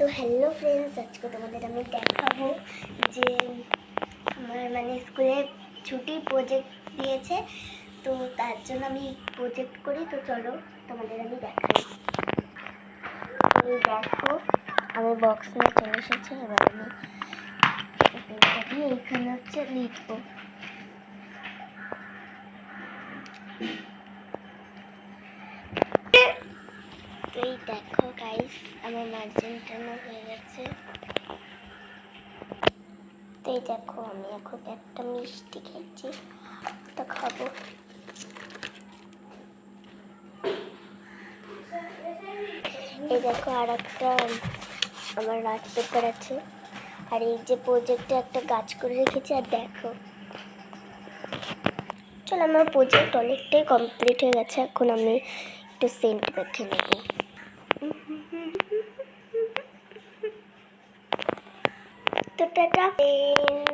তো hello friends আজকে তোমাদের আমি দেখাবো যে আমার মানে স্কুলে ছুটি প্রজেক্ট দিয়েছে, তো তার জন্য আমি প্রজেক্ট করি, তো চলো তোমাদের আমি দেখাই। এই দেখো আমি বক্স নিয়ে চলে এসেছি, এবার আমি এইখানে হচ্ছে লিখব। এই দেখো গাইস আমার মার্জেন্টানো হয়ে গেছে। এই দেখো, আমি এখন একটা মিষ্টি খেয়েছি, তো খাব। এই দেখো আর একটা আমার রাত পেপার আছে। আর এই যে প্রজেক্টে একটা গাছ করে রেখেছি, আর দেখো। চলো, আমার প্রজেক্ট অনেকটাই কমপ্লিট হয়ে গেছে, এখন আমি একটু সেন্ট মেখে নেব। তো টাটা ফ্রেন্ডস